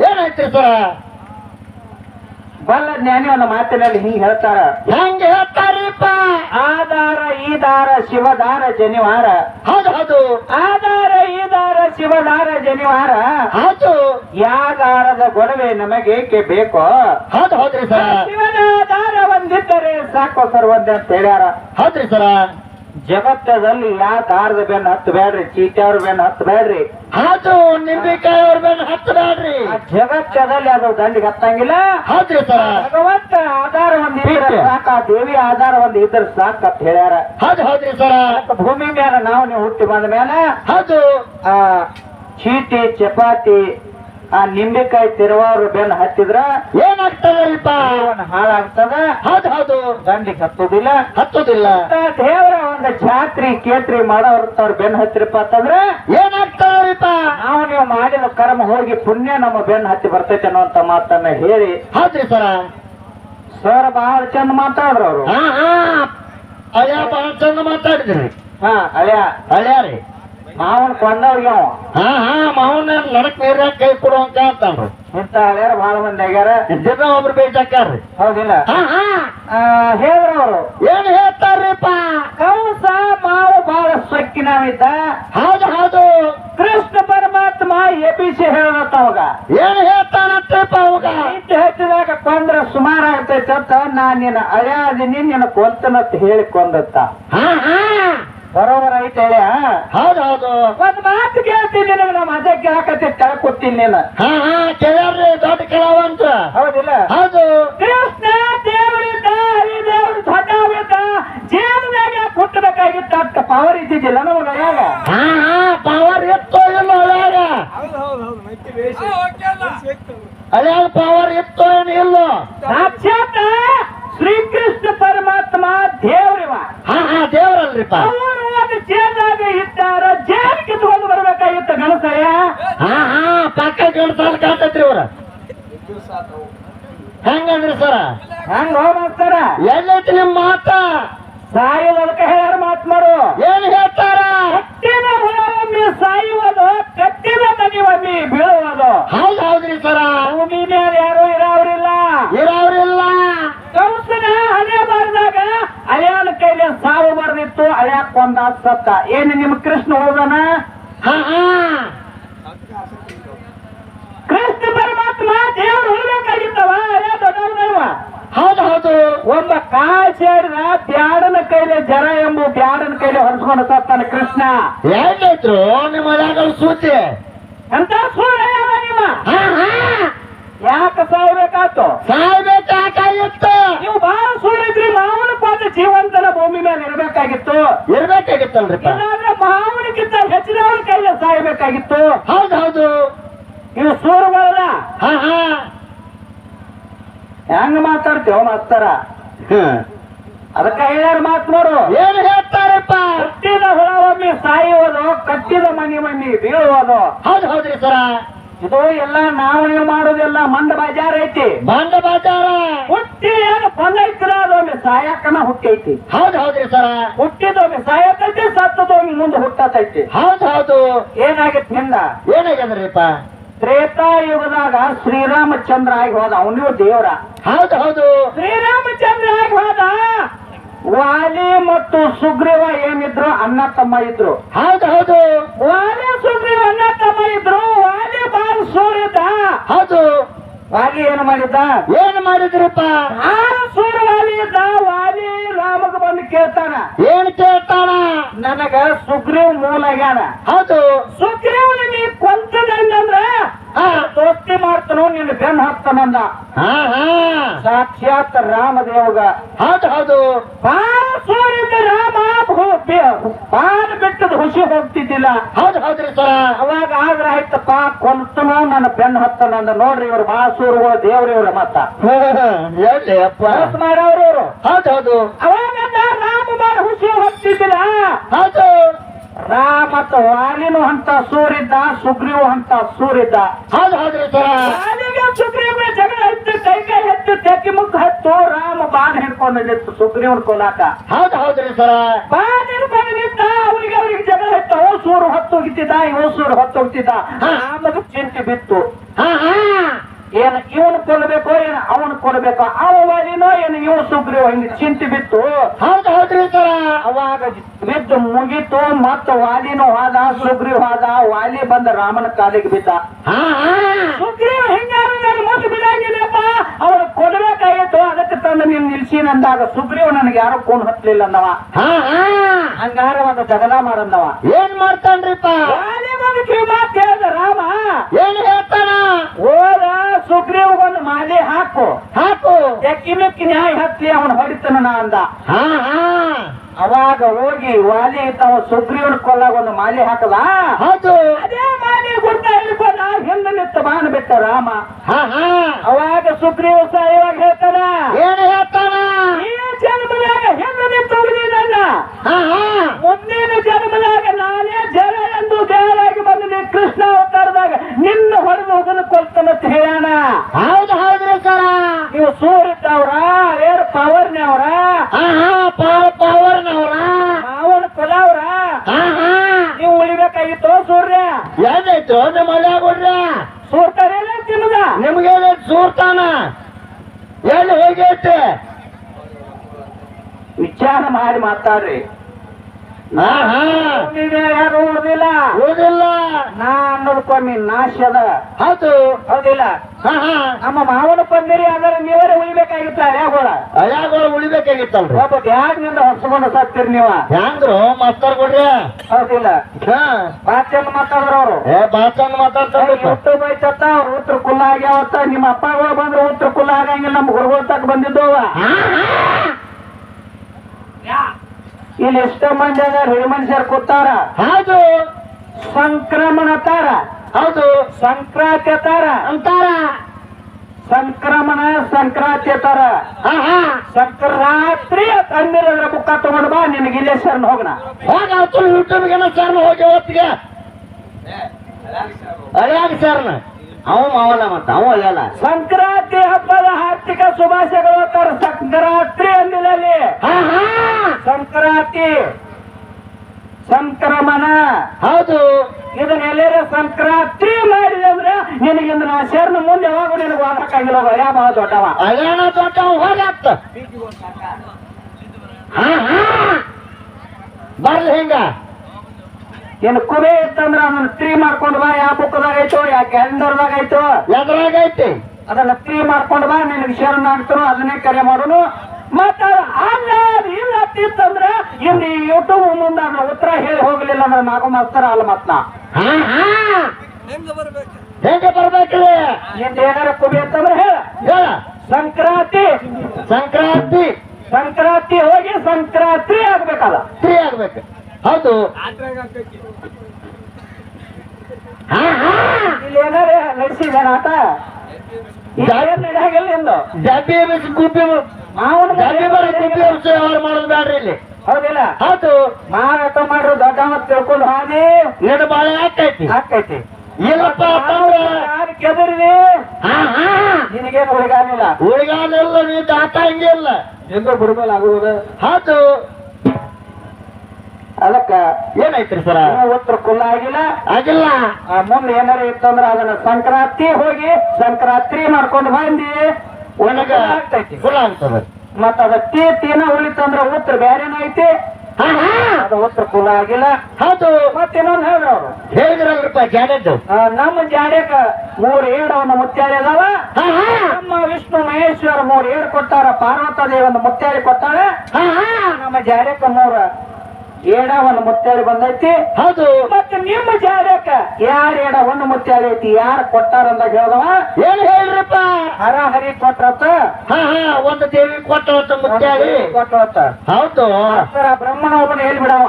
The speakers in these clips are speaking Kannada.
ಏನೈತ್ರಿ ಸರ? ಬಲ್ಲ ಜ್ಞಾನಿ ಒಂದು ಮಾತಿನಲ್ಲಿ ಹಿಂಗ್ ಹೇಳ್ತಾರ. ಹೆಂಗ್ ಹೇಳ್ತಾರಪ್ಪ. ಆಧಾರ ಈ ದಾರ ಶಿವದಾರ ಜನಿವಾರ. ಹೌದು ಹೌದು. ಆಧಾರ ಈ ದಾರ ಶಿವದಾರ ಜನಿವಾರ. ಹೌದು. ಯಾದಾರದ ಗೊಡವೆ ನಮಗೇಕೆ ಬೇಕೋ? ಹೌದು ಹೌದ್ರಿ ಸರ್. ಶಿವನ ದಾರ ಒಂದಿದ್ದರೆ ಸಾಕು ಒಂದೇ ಅಂತ ಹೇಳ್ಯಾರ. ಹೌದ್ರಿ ಸರ. ಜಗತ್ತದಲ್ಲಿ ಯಾ ತಾರದ ಬೆನ್ನ ಹತ್ತು ಬೇಡ್ರಿ ಚೀಟಿಯವ್ರ ಬೆನ್ನ ಹತ್ತು ಬೇಡ್ರಿ ಹೌದು ನಿಂಬಿಕಾಯಿ ಅವ್ರ ಬೆನ್ನ ಹತ್ತಬೇಡ್ರಿ. ಬೇಡ್ರಿ ಜಗತ್ತದಲ್ಲಿ ಅದು ದಂಡಿಗೆ ಹತ್ತಂಗಿಲ್ಲ. ಹೌದ್ರಿ ಸರ. ಭಗವಂತ ಆಧಾರ ಒಂದ್ ಇದ್ರೆ ಸಾಕ ಆ ದೇವಿ ಆಧಾರ ಒಂದ್ ಇದ್ರೆ ಸಾಕ ಅಂತ ಹೇಳ್ಯಾರ. ಹೌದು ಹೌದ್ರಿ ಸರ. ಭೂಮಿ ಮೇಲೆ ನಾವು ನೀವು ಹುಟ್ಟಿ ಬಂದ ಮೇಲೆ ಹೌದು. ಆ ಚೀಟಿ ಚಪಾತಿ ಆ ನಿಂಬೆಕಾಯಿ ತಿರುವಾರು ಬೆನ್ನು ಹತ್ತಿದ್ರ ಏನಾಗ್ತದಲ್ಪ ಅವನ ಹಾಳಾಗ್ತದ? ಹೌದು ಹೌದು. ಗಂಡಿಗೆ ಹತ್ತೋದಿಲ್ಲ. ಹತ್ತೋದಿಲ್ಲ. ದೇವರ ಒಂದು ಜಾತ್ರಿ ಕೇತ್ರಿ ಮಾಡೋರ್ ಅವ್ರ ಬೆನ್ನು ಹತ್ತಿರಪ್ಪ ಅಂತಂದ್ರ ಏನಾಗ್ತದಲ್ಪ ನಾವು ನೀವು ಮಾಡಿದ ಕರ್ಮ ಹೋಗಿ ಪುಣ್ಯ ನಮ್ಮ ಬೆನ್ ಹತ್ತಿ ಬರ್ತೈತೆ ಅನ್ನೋಂತ ಮಾತನ್ನ ಹೇಳಿ. ಹೌದ್ರಿ ಸರ. ಸರ್ ಬಹಳ ಚಂದ ಮಾತಾಡ್ರ ಅವರು ಹಾ ಹಾ. ಅಯ್ಯ ಬಹಳ ಚಂದ ಮಾತಾಡಿದ್ರಿ. ಹಾ ಅಳ್ಯಾ ಹಳ್ಯಾರಿ ಮಾವನ್ ಕೊಂಡವ್ರಿಗೆ ಹಾ ಹಾ ಮಾವನ ನಡಕ್ ನೀರ್ಯಾಗ ಕೈ ಕೊಡುವಂತ ಅಂತಾನ್ರಿ ಇಂತ ಹಳ್ಯಾರ ಬಹಳ ಮಂದಿ ಆಗ್ಯಾರ. ದಿನ ಒಬ್ರು ಬೇಜಾಕ್ಯಾರ್ರಿ ಹೌದಿಲ್ಲ. ಹೇಳ್ರ ಅವರು. ಏನ್ ಹೇಳ್ತಾರ್ರಿಪ್ಪ? ಕೌಸ ಮಾವ ಬಹಳ ಸೊಕ್ಕಿನವಿದ್ದ ಹೌದು ಹೌದು. ಕೃಷ್ಣ ಪರಮಾತ್ಮ ಎಬಿಸಿ ಹೇಳತ್ತ ಅವಾಗ. ಏನ್ ಹೇಳ್ತಾನಂತ್ರಿಪ್ಪ ಅವಾಗ? ಇಟ್ಟು ಹೆಚ್ಚಿದಾಗ ಕೊಂದ್ರ ಸುಮಾರು ಆಗ್ತೈತೆ ಅಂತ ನಾ ನಿನ್ನ ಅಳ್ಯಾದಿನಿ ನಿನ್ನ ಕೊಂತನತ್ ಹೇಳಿ ಕೊಂದತ್ತ ಹಾ ಹಾ. ಬರೋಬರ ಐತೆ ಹೇಳ್ಯ ಹೌದು ಹೌದು ಒಂದ್ ಮಾತು ಕೇಳ್ತೀನಿ ನಿನಗೆ ನಮ್ಮ ಅದೇ ಕೇಳಕತ್ತಿ ತಳ ಕೊಡ್ತೀನಿ ನೀನು. ಹಾ ಹಾ ಕೇಳ್ಯಾರ್ರಿ ದೊಡ್ಡ ಕೇಳವಂತ. ಹೌದಿಲ್ಲ? ಹೌದು. ಕೃಷ್ಣ ದೇವರಿದ್ದ ಹರಿದೇವರು ದೊಡ್ಡವಿದ್ದ ಜೀವನದಾಗ ಕುಟ್ಟಬೇಕಾಗಿತ್ತು ಅಂತ ಪವರ್ ಇದ್ದಿದ್ದಿಲ್ಲ ನಮಗೆ ಅವಾಗ ಹಾ ಹಾ ಪವರ್ ಇತ್ತು ಇಲ್ಲ ಒಳಗ ಅದೇ ಪವರ್ ಇತ್ತು. ಏನು ಇಲ್ಲ? ಸಾಕ್ಷಾತ್ ಶ್ರೀಕೃಷ್ಣ ಪರಮಾತ್ಮ ದೇವ್ರಿವ. ಹಾ ಹಾ ದೇವ್ರಲ್ರಿಪ್ಪ ಅವರು ಒಂದು ಜೇಲಾಗ ಇದ್ದಾರ ಜೇಲ್ ಕಿತ್ಕೊಂಡು ಬರ್ಬೇಕಾಗಿತ್ತ ಗಣಸಯ್ಯ ಹಾ ಹಾ ಪಕ್ಕ ಗಣಸಾಲ ಕಾತೈತ್ರಿ ಇವ್ರ ಹೆಂಗಂದ್ರಿ ಸರ ಹಂಗ ಹೋಗ್ತಾರ ಎಲ್ಲೈತಿ ನಿಮ್ ಮಾತ ಸಾಯೋದಕ್ಕೆ ಹೇಳ್ಯಾರ ಮಾತ್ ಮಾಡು ಏನ್ ಹೇಳ್ತಾರ ಕಟ್ಟಿದ ಹುಳ ಒಮ್ಮೆ ಸಾಯುವುದು ಕಟ್ಟಿದ ಮನಿ ಒಮ್ಮೆ ಬೀಳುವುದು ಹೌದ್ ಹೌದ್ರಿ ಸರ ಭೂಮಿ ಮೇಲೆ ಯಾರು ಇರಾವ್ರಿಲ್ಲ ಇರೋರಿಲ್ಲ ಕಂಸನ ಹಳೆ ಬಾರ್ದಾಗ ಅಳ್ಯಾನ ಕೈಲಿ ಸಾವು ಬರ್ದಿತ್ತು ಅಳ್ಯಾಕ್ ಕೊಂದ ಸತ್ತ ಏನ್ ನಿಮ್ ಕೃಷ್ಣ ಹೋದನ ಹಾ ಹಾ ಕೃಷ್ಣ ಪರಮಾತ್ಮ ದೇವರು ಉಳ್ಬೇಕಾಗಿತ್ತವ ಅಳ್ಯಾ ದೊಡ್ಡವನವ ಹೌದು ಹೌದು ಒಬ್ಬ ಕಾಲ್ ಸೇರಿದ ಬ್ಯಾಡನ ಕೈಲಿ ಜರ ಎಂಬ ಬ್ಯಾಡನ ಕೈಲಿ ಹೊರಸ್ಕೊಂಡು ಸತ್ತಾನ ಕೃಷ್ಣ. ಎಲ್ಲೈತ್ರು ನಿಮ್ಮ ಯಾಕಲ್ ಸೂಚಿ? ಅಂತ ಸುಳ್ಳು ಹಾ ನೀವ? ಹಾ ಹಾ. ಯಾಕೆ ಸಾಯ್ಬೇಕಾತು? ಸಾಯ್ಬೇಕಾಗಿತ್ತು ನೀವು ಬಹಳ ಸುಳ್ಳಿದ್ರಿ ಮಾವನ ಕೊಂದ ಜೀವಂತನ ಭೂಮಿ ಮೇಲೆ ಇರ್ಬೇಕಾಗಿತ್ತು. ಇರಬೇಕಾಗಿತ್ತಲ್ರಿ ಇಲ್ಲಾಂದ್ರೆ ಮಾವನಕ್ಕಿಂತ ಹೆಚ್ಚಿನವನ ಕೈಲಿ ಸಾಯ್ಬೇಕಾಗಿತ್ತು. ಹೌದು ಹೌದು. ಸೂರು ಸೂರುಗಳಲ್ಲ. ಹಾ ಹಾ. ಹೆಂಗ ಮಾತಾಡ್ತೇವ ಮಾಸ್ತರ? ಅದಕ್ಕ ಹೇಳ್ಯಾರ ಮಾತ್ ನೋಡು. ಏನ್ ಹೇಳ್ತಾರಪ್ಪ? ಕಟ್ಟಿದ ಹುಳ ಒಮ್ಮೆ ಸಾಯುವುದು ಕಟ್ಟಿದ ಮನಿ ಮನಿ ಬೀಳುವುದು ಹೌದು. ಹೌದ್ರಿ ಸರ. ಇದು ಎಲ್ಲ ನಾವು ನೀವು ಮಾಡೋದೆಲ್ಲ ಮಂದ ಬಜಾರ್ ಐತಿ. ಮಂದ ಬಾಜಾರ. ಹುಟ್ಟಿ ಏನು ಪಂದೈತಿರ ಅದೊಮ್ಮೆ ಸಾಯಕನ ಹುಟ್ಟೈತಿ. ಹೌದು ಹೌದ್ರಿ ಸರ. ಹುಟ್ಟಿದೊಮ್ಮೆ ಸಾಯಕೈತಿ ಸತ್ತದೊಮ್ಮೆ ಮುಂದೆ ಹುಟ್ಟತೈತಿ. ಹೌದು ಹೌದು. ಏನಾಗಿತ್ತು ನಿಂದ? ಏನಾಗ್ಯದ್ರಿಪ್ಪ? ತ್ರೇತಾಯುಗದಾಗ ಶ್ರೀರಾಮಚಂದ್ರ ಆಗಿ ಹೋದ. ಅವನು ದೇವರ. ಹೌದು ಹೌದು. ಶ್ರೀರಾಮಚಂದ್ರ ಆಗಿ ಹೋದ. ವಾಲಿ ಮತ್ತು ಸುಗ್ರೀವ ಏನಿದ್ರು ಅಣ್ಣ ತಮ್ಮ ಇದ್ರು. ಹೌದು ಹೌದು. ವಾಲಿ ಸುಗ್ರೀವ ಅಣ್ಣ ತಮ್ಮ ಇದ್ರು. ವಾಲಿ ಬಾಲ್ ಸೂರಿದ್ದ ಹೌದು. ವಾಲಿ ಏನು ಮಾಡಿದ್ದ? ಏನ್ ಮಾಡಿದ್ರಪ್ಪ? ಆ ವಾಲಿ ಇದ್ದ. ವಾಲಿ ರಾಮಗ ಬಂದು ಕೇಳ್ತಾನ. ಏನ್ ಕೇಳ್ತಾನ? ನನಗ ಸುಗ್ರೀವ್ ಮೂಲ ಆಗ್ಯಾನ. ಹೌದು ಸುಗ್ರೀವ್ ನೀ ಕೊಂತದಂದ್ರ ಹಾ ದೋಸ್ತಿ ಮಾಡ್ತಾನೋ ನಿನ್ನ ಬೆನ್ ಹಾಕ್ತಾನಂದ ಸಾಕ್ಷಾತ್ ರಾಮದೇವಗ. ಹೌದು ಹೌದು. ಬಾಳ ಸೂರ್ಯದ ರಾಮ ಭೂ- ಬಿಟ್ಟದ ಹುಸಿ ಹೋಗ್ತಿದ್ದಿಲ್ಲ. ಹೌದು ಹೌದ್ರಿ ಸರ ಅವಾಗ ಆದ್ರ ಪಾ ಕೊಂತನ ನನ್ನ ಬೆನ್ ಹತ್ತನಂದ ನೋಡ್ರಿ ಇವ್ರು ಮಾಸೂರುಗಳು ಸೂರುಗಳು ದೇವ್ರ ಇವ್ರ ಮತ್ತ. ಮಾಡವ್ರಿ ಇವ್ರು. ಹೌದು ಹೌದು. ಅವಾಗ ರಾಮ ಮಾಡಿ ಹುಸಿ ಹೋಗ್ತಿದ್ದಿಲ್ಲ. ಹೌದು. ಮತ್ತು ವಾಲಿನು ಅಂತ ಸೂರಿದ್ದ ಸುಗ್ರೀವು ಅಂತ ಸೂರಿದ್ದ. ಹೌದು ಹೌದ್ರಿ ಸರ. ವಾಲಿಗೆ ಸುಗ್ರೀವ ಜಗಳ ಹತ್ತು ಕೈ ಕೈ ಹತ್ತು ತೆಕ್ಕಿ ಮುಖ ಹತ್ತು ರಾಮ ಬಾಣ ಹಿಡ್ಕೊಂಡು ನಿಂತು ಸುಗ್ರೀವನ್ ಕೊಲಾಕ ಹೌದು ಹೌದ್ರಿ ಸರ. ಬಾಣ ಹಿಡ್ಕೊಂಡು ನಿಂತ ಅವ್ರಿಗೆ ಅವ್ರಿಗೆ ಜಗಳ ಹತ್ತು ಅವ ಸೂರು ಹೊತ್ತು ಹೋಗ್ತಿದ್ದ ಇವ ಸೂರು ಹೊತ್ತು ಹೋಗ್ತಿದ್ದ. ಆಮಗ ಚಿಂತೆ ಬಿತ್ತು. ಹಾ ಹಾ. ಏನ್ ಇವನು ಕೊಲ್ಲಬೇಕೋ ಏನ್ ಅವನು ಕೊಲ್ಲಬೇಕೋ ಅವ ವಾಲಿನೋ ಏನು ಇವ್ ಸುಗ್ರೀವ? ಹಿಂಗೆ ಚಿಂತೆ ಬಿತ್ತು. ಹೌದು ಹೌದ್ರಿ ಸರ. ಅವಾಗ ಬಿದ್ದು ಮುಗಿತು ಮತ್ತ ವಾಲಿನೂ ಹೋದ ಸುಗ್ರೀವ್ ಹೋದ ವಾಲಿ ಬಂದ ರಾಮನ ಕಾಲಿಗೆ ಬಿದ್ದ. ಸುಗ್ರೀವ್ ಅವನು ಕೊಡ್ಬೇಕಾಗಿತ್ತು ಅದಕ್ಕೆ ತಂದು ನೀನ್ ನಿಲ್ಸಿನಂದಾಗ ಸುಗ್ರೀವ್ ನನಗೆ ಯಾರು ಫೋನ್ ಹತ್ತಲಿಲ್ಲ ಅಂದವ ಹಾ ಹಾ. ಹಂಗಾರ ಒಂದು ಜಗಳ ಮಾಡಂದವ ಏನ್ ಮಾಡ್ತಾನ್ರಿಪ್ಪ? ಹೇಳ್ದ ರಾಮ? ಏನ್ ಹೇಳ್ತಾನ? ಹೋದ ಸುಗ್ರೀವ್ ಒಂದು ಮಾಲೆ ಹಾಕು. ಹಾಕು. ಎಕ್ಕಿ ಮೆಕ್ಕಿ ನ್ಯಾಯ ಹತ್ಲಿ ಅವನು ಹೊಡಿತನ ಅಂದ. ಹಾ ಹಾ. ಅವಾಗ ಹೋಗಿ ವಾಲಿ ತಾವು ಸುಗ್ರೀವನ ಕೊಲ್ಲಾಗ ಒಂದು ಮಾಲಿ ಹಾಕದ? ಅದೇ ಮಾಲಿ ಗುಡ್ಡ ಹಿಡ್ಕೊಂಡ ಹಿಂದೆ ನಿತ್ತ ಬಾಣ ಬಿಟ್ಟ ರಾಮ. ಹಾ ಹಾ. ಅವಾಗ ಸುಗ್ರೀವ ಸಾಯುವಾಗ ಹೇಳ್ತಾನ ಏನು ಹೇಳ್ತಾನ? ಜನ್ಮದಾಗ ಹಿಂದೆ ನಿಂತು ನನ್ನ. ಮುಂದಿನ ಜನ್ಮದಾಗ ನಾನೇ ಜನ ಎಂದು ದೇವರಾಗಿ ಬಂದಿದೆ ಕೃಷ್ಣ ಅವತಾರದಾಗ ನಿನ್ನ ಹೊಡೆದು ಹೋಗಲು ಕೊಲ್ತಾನಂತ ಹೇಳೋಣ. ಹೌದು ಹೌದ್ರಿ ಸರ. ನೀವು ಸೂರಿದ್ದವ್ರ ಏರ್ ಪವರ್ನವ್ರ ಪವರ್ ಪವರ್ನವ್ರ. ಮಾವನ ಕೊಲವ್ರ ನೀವು ಉಳಿಬೇಕಾಗಿತ್ತು ಸೂರ್ಯ? ಏನಾಯ್ತು? ನಿಮ್ಮ ಮಳೆ ಕೊಡ್ರಿ. ಸೂರ್ತಾರೇನ ನಿಮ್ಗ? ನಿಮ್ಗೆ ಸೂರ್ತಾನ? ಎಲ್ಲಿ ಹೋಗೈತೆ? ವಿಚಾರ ಮಾಡಿ ಮಾತಾಡ್ರಿ. ಯಾರು ಓದಿಲ್ಲ? ಓದಿಲ್ಲ. ನಾ ಅನ್ನೋದಕ್ಕೊಮ್ಮೆ ನಾಶದ ಹೌದು. ಹೌದಿಲ್ಲ? ಹಾ ಹಾ. ನಮ್ಮ ಮಾವನ ಬಂದಿರಿ ಆದರೆ ನೀವೇ ಉಳಿಬೇಕಾಗಿತ್ತ ಯಾಗೋಳ ಹಳ್ಯಾಗಳು ಉಳಿಬೇಕಾಗಿತ್ತಲ್ರಿ? ಒಬ್ಬ ಹೊಸ ಹೊಸಗೊಂಡು ಸಾಕ್ತಿರಿ ನೀವ. ಹ್ಯಾಂಗ್ರು ಮಾಸ್ತರ್ ಕೊಡ್ರಿ? ಹೌದಿಲ್ಲ? ಹಾ. ಬಾಚಂದ ಮಾತಾಡ್ರ ಅವರು. ಏ ಬಾಚಂದ್ ಮಾತಾಡ್ತಾರೆ ಯೂಟ್ಯೂಬ್ ಬೈತತ್ತ ಅವ್ರ ಉತ್ತರ ಕುಲ್ಲ ಆಗ್ಯಾವತ್ತ ನಿಮ್ಮ ಅಪ್ಪಗಳು ಬಂದ್ರೆ ಉತ್ತರ ಕುಲ್ಲ ಆಗಂಗಿಲ್ಲ ನಮ್ಮ ಹುಡುಗರು ತಕ್ಕ ಬಂದಿದ್ದವ. ಇಲ್ಲಿ ಎಷ್ಟೋ ಮಂದಿ ಅದಾರ ಹಿರಿ ಮನುಷ್ಯರು ಕೂತಾರ. ಹೌದು. ಸಂಕ್ರಮಣ ತಾರ ಹೌದು. ಸಂಕ್ರಾಂತಿ ತಾರ ಅಂತಾರ. ಸಂಕ್ರಮಣ ಸಂಕ್ರಾಂತಿ ತಾರ ಸಂಕ್ರಾಂತಿ ತಂದಿರೋದ್ರ ಬುಕ್ಕ ತಗೊಂಡ್ ಬಾ ನಿನಗೆ ಇಲ್ಲೇ ಶರಣ ಹೋಗಣ ಹೋಗ ಯೂಟ್ಯೂಬ್ಗೆನ ಸರ್ನ ಹೋಗಿ ಹೊತ್ತಿಗೆ ಅಲ್ಲ ಸರ್ನ? ಅವ ಮಾವಲ್ಲ ಮತ್ತ ಅವ ಅಲ್ಲ ಸಂಕ್ರಾಂತಿ ಹಬ್ಬದ ಹಾರ್ದಿಕ ಶುಭಾಶಯಗಳು ತರ ಸಂಕ್ರಾಂತಿ ಅಂದಿನಲ್ಲಿ ಸಂಕ್ರಾಂತಿ ಸಂಕ್ರಮಣ. ಹೌದು. ಇದನ್ನ ಎಲ್ಲರ ಸಂಕ್ರಾಂತಿ ಮಾಡಿದೆ ಅಂದ್ರೆ ನಿನಗಿಂದ ನಾ ಶರಣ ಮುಂದೆ ಯಾವಾಗ ನಿನಗೆ ಹೋಗಕ್ಕಾಗಿಲ್ಲ ಹೋಗ. ಯಾವ ದೊಡ್ಡವ? ಅಳ್ಯಾಣ ದೊಡ್ಡ ಹೋಗತ್ತ ಹಾ ಹಾ. ಬರ್ಲಿ ಹಿಂಗ. ಏನು ಕುಬೆ ಇತ್ತಂದ್ರ ಅದನ್ನ ತ್ರೀ ಮಾಡ್ಕೊಂಡು ಬಾ ಯಾವ ಯಾಕೆ ಯಾವ ಕ್ಯಾಲೆಂಡರ್ದಾಗ ಐತಿ ಎದ್ರಾಗೈತಿ ಅದನ್ನ ಫ್ರೀ ಮಾಡ್ಕೊಂಡು ಬಾ ನಿನಗೆ ಶರಣ ಆಗ್ತಾನೋ ಅದನ್ನೇ ಕರೆ ಮಾಡೋನು. ಮತ್ತ ಅಲ್ಲ ಇಲ್ಲ ಅಂತಿತ್ತಂದ್ರ ಇನ್ನು ಈ ಯೂಟ್ಯೂಬ್ ಮುಂದೆ ಅದನ್ನ ಉತ್ತರ ಹೇಳಿ ಹೋಗ್ಲಿಲ್ಲ ಅಂದ್ರೆ ನಾಲ್ಕು ಮಾಸ್ತರ ಅಲ್ಲ ಮತ್ತ ನಾ. ಹಾ? ಹಾ? ಹೆಂಗ ಬರ್ಬೇಕ್ರಿ? ಏನಾರ ಕುಬಿ ಅಂತಂದ್ರೆ ಹೇಳ. ಹೇಳ. ಸಂಕ್ರಾಂತಿ. ಸಂಕ್ರಾಂತಿ. ಸಂಕ್ರಾಂತಿ ಹೋಗಿ ಸಂಕ್ರಾಂತಿ ಆಗ್ಬೇಕಲ್ಲ. ಫ್ರೀ ಆಗ್ಬೇಕು. ಹೌದು. ಇಲ್ಲಿ ಏನಾರ ನಡೆಯಾಗಿಲ್ಲ ಡಬ್ಬಿ ಬಿಸಿ ಗುಬ್ಬಿ ಮಾವನ ಡಬ್ಬಿ ಬರ ಗುಬ್ಬಿ ವ್ಯವಹಾರ ಮಾಡೋದು ಬ್ಯಾಡ್ರಿ ಇಲ್ಲಿ. ಹೌದಿಲ್ಲ? ಹೌದು. ಮಾರಾಟ ಮಾಡ್ರು ದೊಡ್ಡ ಮತ್ ತಿಳ್ಕೊಂಡು ಹಾದಿ ನಿನ್ನ ಬಾಳ ಹಾಕೈತಿ ಹಾಕೈತಿ ಇಲ್ಲಪ್ಪ ಅಂತಂದ್ರ ಯಾರು ಕೆದರಿದಿ ಹಾ ಹಾ. ನಿನಗೇನು ಉಳಿಗಾಲಿಲ್ಲ ಉಳಿಗಾಲೆಲ್ಲ ನೀ ದಾಟ ಹಂಗಿಲ್ಲ ಎಂದು ಬಿಡ್ಮೇಲೆ ಆಗುವುದು ಹೌದು. ಅದಕ್ಕ ಏನೈತ್ರಿ ಸರ್? ಉತ್ತರ ಕುಲ್ಲ ಆಗಿಲ್ಲ. ಆಗಿಲ್ಲ. ಆ ಮುಂದೆ ಏನಾರ ಇತ್ತಂದ್ರ ಅದನ್ನ ಸಂಕ್ರಾಂತಿ ಹೋಗಿ ಸಂಕ್ರಾಂತಿ ಮಾಡ್ಕೊಂಡು ಬಂದಿ. ಒಣಗ ಆಗ್ತೈತಿ. ಫುಲ್ ಆಗ್ತದ. ಮತ್ತ ಅದ ತೀ ತೀನ ಉಳಿತಂದ್ರ ಉತ್ತರ ಬ್ಯಾರೇನ ಐತಿ. ಅದು ಉತ್ತರ ಕುಲ ಆಗಿಲ್ಲ. ಹೌದು. ಮತ್ತೆ ಇನ್ನೊಂದು ಹೇಳ್ರಿ ಅವ್ರು. ಹೇಳಿದ್ರಲ್ರಪ್ಪ ಜಾಡದ್ದು. ನಮ್ಮ ಜಾಡ್ಯಕ ಮೂರ್ ಏಡವನ್ನ ಮುತ್ಯಾರಿ ಅದಾವ. ನಮ್ಮ ವಿಷ್ಣು ಮಹೇಶ್ವರ ಮೂರ್ ಏಡ್ ಕೊಟ್ಟಾರ. ಪಾರ್ವತ ಒಂದು ಮುತ್ಯಾಡಿ ಕೊಡ್ತಾಳೆ ನಮ್ಮ ಜಾಡ್ಯಕ ಮೂರ ಏಡ ಒಂದು ಮುತ್ಯಾಡಿ ಬಂದೈತಿ. ಹೌದು. ಮತ್ತೆ ನಿಮ್ಮ ಜಾಗಕ್ಕ ಯಾರ ಏಡ ಒಂದು ಮುತ್ಯಾಡಿ ಐತಿ? ಯಾರು ಕೊಟ್ಟಾರ ಅಂತ ಹೇಳ್ದವ? ಏನ್ ಹೇಳ್ರಪ್ಪ. ಹರ ಹರಿ ಕೊಟ್ಟ ಹಾ ಹಾ ಒಂದು ದೇವಿ ಕೊಟ್ಟ ಮುತ್ತಾಡಿ ಕೊಟ್ಟ ಹೌದು. ಬ್ರಹ್ಮನ ಒಬ್ಬನ ಹೇಳಿ ಬಿಡವ?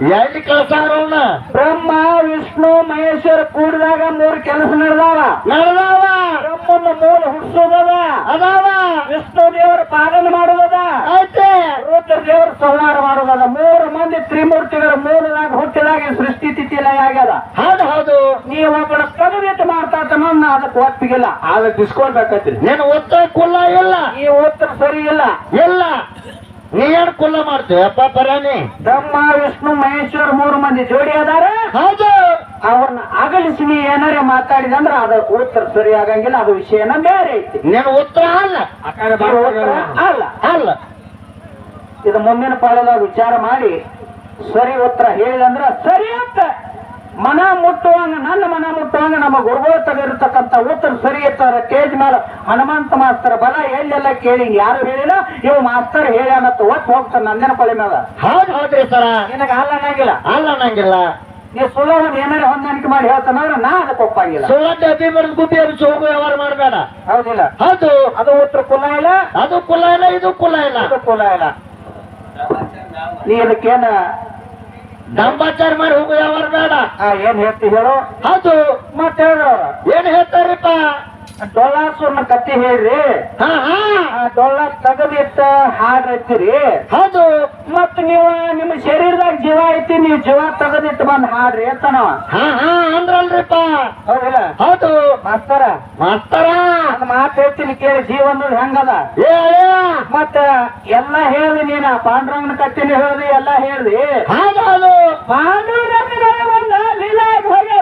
ಎಲ್ಲಿ ಕಳ್ಸಾರವನ್ನ ಬ್ರಹ್ಮ ವಿಷ್ಣು ಮಹೇಶ್ವರ ಕೂಡಿದಾಗ ಮೂರು ಕೆಲಸ ನಡೆದಾವ. ನಡೆದಾವ. ಬ್ರಹ್ಮನ ಮೂರು ಹುಟ್ಟಿಸೋದದ ಅದಾವ. ವಿಷ್ಣು ದೇವರ ಪಾಲನ ಮಾಡೋದದ ಐತೆ ರುದ್ರ ದೇವರ ಸಂಹಾರ ಮಾಡೋದದ ಮೂರು ಮಂದಿ ತ್ರಿಮೂರ್ತಿಗಳ ಮೂಲದಾಗ ಹುಟ್ಟಿದಾಗ ಸೃಷ್ಟಿ ತಿಥಿ ಲಯ ಆಗ್ಯದ ಹೌದು ಹೌದು. ನೀವು ಒಬ್ಬಳ ಕವಿತೆ ಮಾಡ್ತಾ ನನ್ನ ಅದಕ್ಕೆ ಒಪ್ಪಿಗಿಲ್ಲ. ಅದಕ್ಕೆ ಡಿಸ್ಕೊಳ್ಬೇಕತ್ರಿ ನೀನು ಒತ್ತ ಕುಲ್ಲ ಇಲ್ಲ? ಈ ಒತ್ತ ಸರಿ ಇಲ್ಲ. ಇಲ್ಲ. ಏನ್ ಕುಲ್ಲ ಮಾಡ್ತೇವೆ. ಅಪ್ಪ ಪರಾನಿ ಬ್ರಹ್ಮ ವಿಷ್ಣು ಮಹೇಶ್ವರ್ ಮೂರು ಮಂದಿ ಜೋಡಿ ಅದಾರ. ಹೌದು. ಅವ್ರನ್ನ ಅಗಲಿಸಿ ನೀ ಏನಾರೇ ಮಾತಾಡಿದ ಅಂದ್ರೆ ಅದು ಉತ್ತರ ಸರಿ ಆಗಂಗಿಲ್ಲ ಅದು ವಿಷಯನ ಬೇರೆ ಐತಿ. ನಿನ್ನ ಉತ್ತರ ಅಲ್ಲ. ಅಲ್ಲ. ಅಲ್ಲ. ಇದು ಮುಂದಿನ ಪಾಳದಾಗ ವಿಚಾರ ಮಾಡಿ ಸರಿ ಉತ್ತರ ಹೇಳಿದಂದ್ರ ಸರಿ ಅಂತ. ಮನ ಮುಟ್ಟುವಂಗ ನನ್ನ ಮನ ಮುಟ್ಟುವಂಗ ನಮ್ಮ ಗುರುಗಳು ತೆಗೆದಿರ್ತಕ್ಕಂಥ ಉತ್ತರ ಸರಿ ಇರ್ತಾರ ಕೇಜ್ ಮೇಲೆ ಹನುಮಂತ ಮಾಸ್ತರ್ ಬಲ ಎಲ್ಲೆಲ್ಲ ಕೇಳಿ ಯಾರು ಹೇಳಿಲ್ಲ? ಇವ್ ಮಾಸ್ತರ್ ಹೇಳ್ಯಾನತ್ತ ಒಟ್ಟು ಹೋಗ್ತಾನೆ ನಂದಿನ ಪಳಿ ಮೇಲೆ ಹೌದು ಹೌದ್ರಿ ಸರ. ನಿನಗೆ ಅಲ್ಲ ಅನ್ನಂಗಿಲ್ಲ ಅಲ್ಲ ಅನ್ನಂಗಿಲ್ಲ ನೀ ಸುಳ್ಳ ಏನಾರ ಹೊಂದಾಣಿಕೆ ಮಾಡಿ ಹೇಳ್ತಾನಂದ್ರೆ ನಾ ಅದಕ್ಕೆ ಒಪ್ಪಾಗಿಲ್ಲ ಸುಳ್ಳಂತೆ ಅತಿ ಬರೆದು ಗುಬ್ಬಿ ಅದು ಹೋಗು ವ್ಯವಹಾರ ಮಾಡಬೇಡ. ಹೌದಿಲ್ಲ. ಹೌದು. ಅದು ಉತ್ತರ ಕುಲ ಇಲ್ಲ. ಅದು ಕುಲ ಇಲ್ಲ ಇದು ಕುಲ ಇಲ್ಲ. ಅದು ಕುಲ ಇಲ್ಲ. ನೀ ಇದಕ್ಕೇನ ದಂಬಾಚಾರ ಮಾಡಿ ಹೋಗು ಬೇಡ ಆ, ಏನ್ ಹೇಳ್ತಿ ಹೇಳು? ಹೌದು. ಮತ್ತೆ ಹೇಳೋರ ಏನ್ ಹೇಳ್ತಾರಿಪ್ಪ? ಡೊಳ್ಳಾಸುರ್ನ ಕತ್ತಿ ಹೇಳ್ರಿ. ಹಾ ಹಾ. ಆ ಡೊಳ್ಳ ತೆಗೆದಿಟ್ಟ ಹಾಡ್ರಿ ಹೌದು. ಮತ್ ನೀವು ನಿಮ್ಮ ಶರೀರದಾಗ ಜೀವ ಐತಿ ನೀವು ಜೀವ ತಗದಿಟ್ಟು ಬಂದ್ ಹಾಡ್ರಿ ಹಾ ಅಂದ್ರಲ್ರಿಪ್ಪ. ಹೌದಿಲ್ಲ? ಹೌದು. ಮಾಸ್ತರ. ಮಾಸ್ತರ. ಮಾತು ಹೇಳ್ತೀನಿ ಕೇಳಿ ಜೀವ ಅನ್ನೋದು ಹೆಂಗದ? ಮತ್ತ ಎಲ್ಲ ಹೇಳ್ರಿ ನೀನ ಪಾಂಡುರಂಗನ ಕತ್ತಿನ ಹೇಳ್ರಿ ಎಲ್ಲ ಹೇಳ್ರಿ ಹೌದು ಪಾಂಡುರಂಗನ ಲೀಲಾಗಿ ಹೇಳ್ರಿಪ್ಪ ಹಾಳ